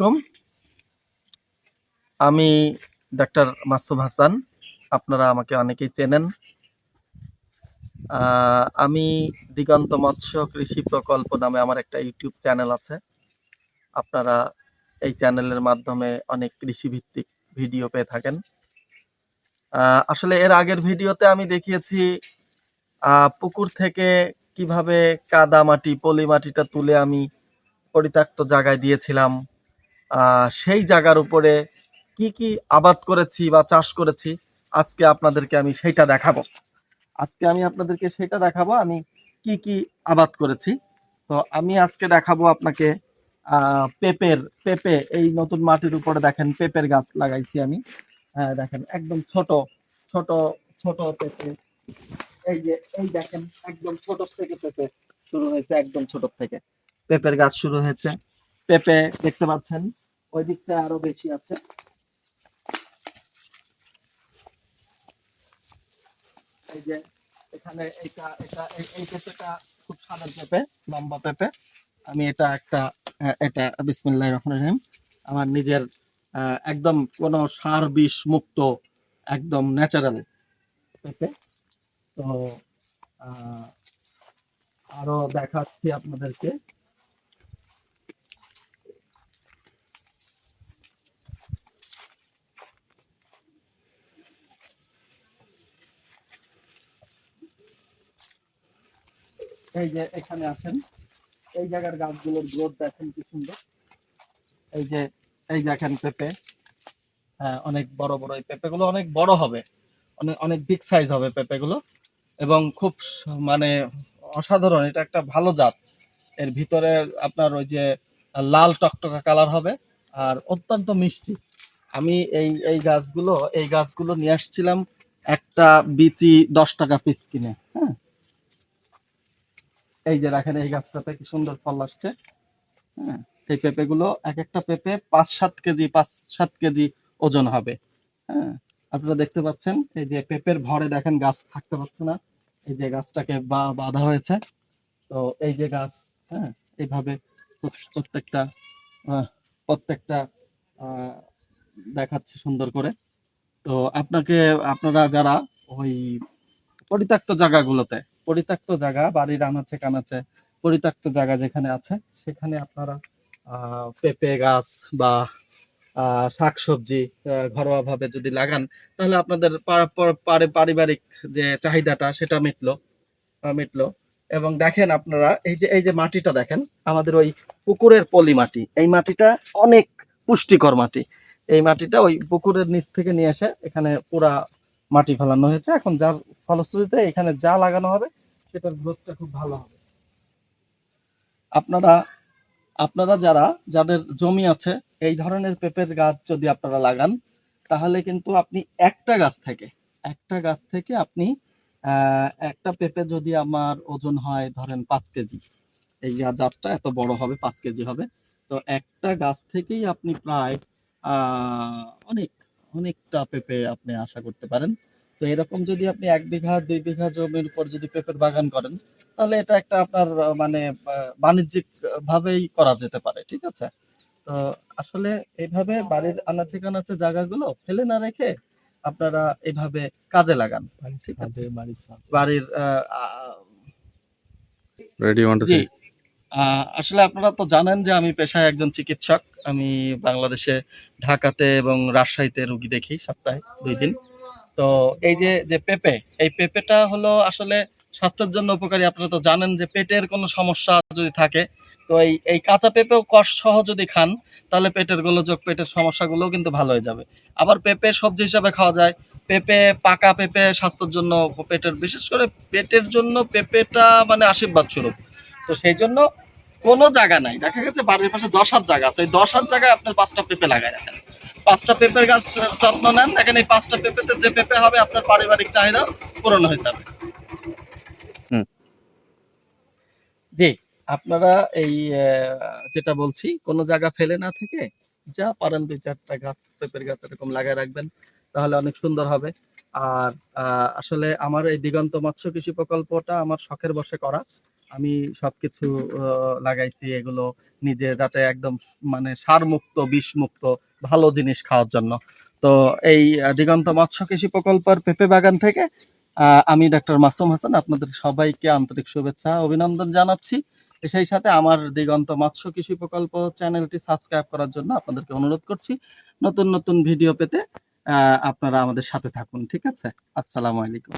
আলাইকুম। আমি ডাক্তার মাসুম হাসান, আপনারা আমাকে অনেকেই চেনেন। আমি দিগন্ত মৎস্য কৃষি প্রকল্প নামে আমার একটা ইউটিউব চ্যানেল আছে। আপনারা এই চ্যানেলের মাধ্যমে অনেক কৃষি ভিত্তিক ভিডিও পেয়ে থাকেন। আসলে এর আগের ভিডিওতে আমি দেখিয়েছি পুকুর থেকে কীভাবে কাদা মাটি, পলি মাটিটা তুলে আমি পরিত্যক্ত জায়গায় দিয়েছিলাম। সেই জায়গার উপরে কি কি আবাদ করেছি বা চাষ করেছি, আজকে আপনাদেরকে আমি সেইটা দেখাবো। আজকে আমি আপনাদেরকে সেটা দেখাবো, আমি কি কি আবাদ করেছি। তো আমি আজকে দেখাবো আপনাকে পেঁপের, পেঁপে, এই নতুন মাটির উপরে দেখেন পেঁপের গাছ লাগাইছি আমি। হ্যাঁ দেখেন, একদম ছোট ছোট ছোট পেঁপে। এই যে, এই দেখেন, একদম ছোট থেকে পেঁপে শুরু হয়েছে, একদম ছোট থেকে। পেঁপের গাছ শুরু হয়েছে। পেঁপে দেখতে পাচ্ছেন। ওই দিকটা আরও বেশি আছে। এই যে এখানে এটা এটা, এই- পেঁপেটা খুব সাদা পেঁপে, লম্বা পেঁপে। আমি এটা একটা এটা বিসমিল্লাহির রহমানির রহিম। আমার নিজের একদম কোনো সার বিষ মুক্ত, একদম ন্যাচারাল পেঁপে। তো আরও দেখাচ্ছি আপনাদেরকে। এই যে এখানে আসেন, এই জায়গার গাছগুলোর গ্রোথ দেখেন কি সুন্দর। এই যে, এই দেখেন পেঁপে। হ্যাঁ অনেক বড় বড় এই পেঁপেগুলো অনেক বড় হবে। অনেক অনেক বিগ সাইজ হবে পেঁপেগুলো। এবং খুব মানে অসাধারণ, এটা একটা ভালো জাত। এর ভিতরে আপনার ওই যে লাল টকটকা কালার হবে আর অত্যন্ত মিষ্টি। আমি এই এই গাছগুলো এই গাছগুলো নিয়ে আসছিলাম একটা বিচি দশ টাকা পিস কিনে হ্যাঁ। এই যে দেখেন এই গাছটাতে কি সুন্দর ফল আসছে। হ্যাঁ এই পেঁপে গুলো এক একটা পেঁপে পাঁচ সাত কেজি, পাঁচ সাত কেজি ওজন হবে। হ্যাঁ আপনারা দেখতে পাচ্ছেন, এই যে পেঁপের ভরে দেখেন গাছ থাকতে পারছে না। এই যে গাছটাকে বা বাঁধা হয়েছে। তো এই যে গাছ হ্যাঁ এইভাবে প্রত্যেকটা প্রত্যেকটা দেখাচ্ছে সুন্দর করে। তো আপনাকে, আপনারা যারা ওই পরিত্যক্ত জায়গাগুলোতে পরিত্যক্ত জায়গা বাড়ির আনাচে কানাচে পরিত্যক্ত জায়গা যেখানে আছে, সেখানে আপনারা পেঁপে গাছ বা শাকসবজি ঘরোয়াভাবে যদি লাগান, তাহলে আপনাদের পারিবারিক যে চাহিদাটা সেটা মিটলো মিটলো। এবং দেখেন আপনারা, এই যে এই যে মাটিটা দেখেন, আমাদের ওই পুকুরের পলি মাটি, এই মাটিটা অনেক পুষ্টিকর মাটি। এই মাটিটা ওই পুকুরের নিচ থেকে নিয়ে এসে এখানে পুরা মাটি ফেলানো হয়েছে। এখন যার ফলশ্রুতিতে এখানে যা লাগানো হবে সেটার গ্রোথটা খুব ভালো হবে। আপনারা আপনারা যারা, যাদের জমি আছে, এই ধরনের পেঁপের গাছ যদি আপনারা লাগান, তাহলে কিন্তু আপনি একটা গাছ থেকে, একটা গাছ থেকে আপনি একটা পেঁপে যদি আমার ওজন হয় ধরেন পাঁচ কেজি, এই জাতটা এত বড় হবে, পাঁচ কেজি হবে, তো একটা গাছ থেকেই আপনি প্রায় অনেক, অনেকটা পেঁপে আপনি আশা করতে পারেন। তো এরকম যদি আপনি এক বিঘা দুই বিঘা জমির উপর যদি পেঁপের বাগান করেন তাহলে এটা একটা আপনার মানে বাণিজ্যিক ভাবেই করা যেতে পারে ঠিক আছে? তো আসলে এইভাবে বাড়ির আনাচে কানাচে জায়গাগুলো ফেলে না রেখে আপনারা এইভাবে কাজে লাগান ঠিক আছে? বাড়ির আসলে আপনারা তো জানেন যে আমি পেশায় একজন চিকিৎসক। আমি বাংলাদেশে ঢাকাতে এবং রাজশাহীতে রুগী দেখি সপ্তাহে দুই দিন। তো এই যে যে পেঁপে, এই পেঁপেটা হলো আসলে স্বাস্থ্যের জন্য উপকারী। আপনারা তো জানেন যে পেটের কোনো সমস্যা যদি থাকে, তো এই এই কাঁচা পেঁপেও কষ সহ যদি খান, তাহলে পেটের গোলযোগ, পেটের সমস্যাগুলো কিন্তু ভালো হয়ে যাবে। আবার পেঁপে সবজি হিসাবে খাওয়া যায়। পেঁপে, পাকা পেঁপে স্বাস্থ্যের জন্য পেটের, বিশেষ করে পেটের জন্য পেঁপেটা মানে আশীর্বাদ স্বরূপ তো সেই জন্য কোনো জায়গা নাই। দেখা গেছে বাড়ির পাশে দশ হাত জায়গা আছে। ওই দশ হাত জায়গায় আপনি পাঁচটা পেঁপে লাগাই রাখেন। পাঁচটা পেঁপের গাছ যত্ন নেন। দেখেন এই পাঁচটা পেঁপেতে যে পেঁপে হবে আপনার পারিবারিক চাহিদা পূরণ হয়ে যাবে। জি আপনারা এই যেটা বলছি কোনো জায়গা ফেলে না থেকে যা পারেন দুই চারটা গাছ পেঁপের গাছ এরকম লাগায় রাখবেন। তাহলে অনেক সুন্দর হবে। আর আহ, আসলে আমার এই দিগন্ত মৎস্য কৃষি প্রকল্পটা আমার শখের বসে করা। আমি সবকিছু লাগাইছি, এগুলো নিজে যাতে একদম মানে সার মুক্ত বিষ মুক্ত ভালো জিনিস খাওয়ার জন্য। তো এই দিগন্ত মৎস্য কৃষি প্রকল্পের পেঁপে বাগান থেকে আমি ডাক্তার মাসুম হাসান আপনাদের সবাইকে আন্তরিক শুভেচ্ছা, অভিনন্দন জানাচ্ছি। সেই সাথে আমার দিগন্ত মৎস্য কৃষি প্রকল্প চ্যানেলটি সাবস্ক্রাইব করার জন্য আপনাদেরকে অনুরোধ করছি। নতুন নতুন ভিডিও পেতে আপনারা আমাদের সাথে থাকুন, ঠিক আছে? আসসালামু আলাইকুম।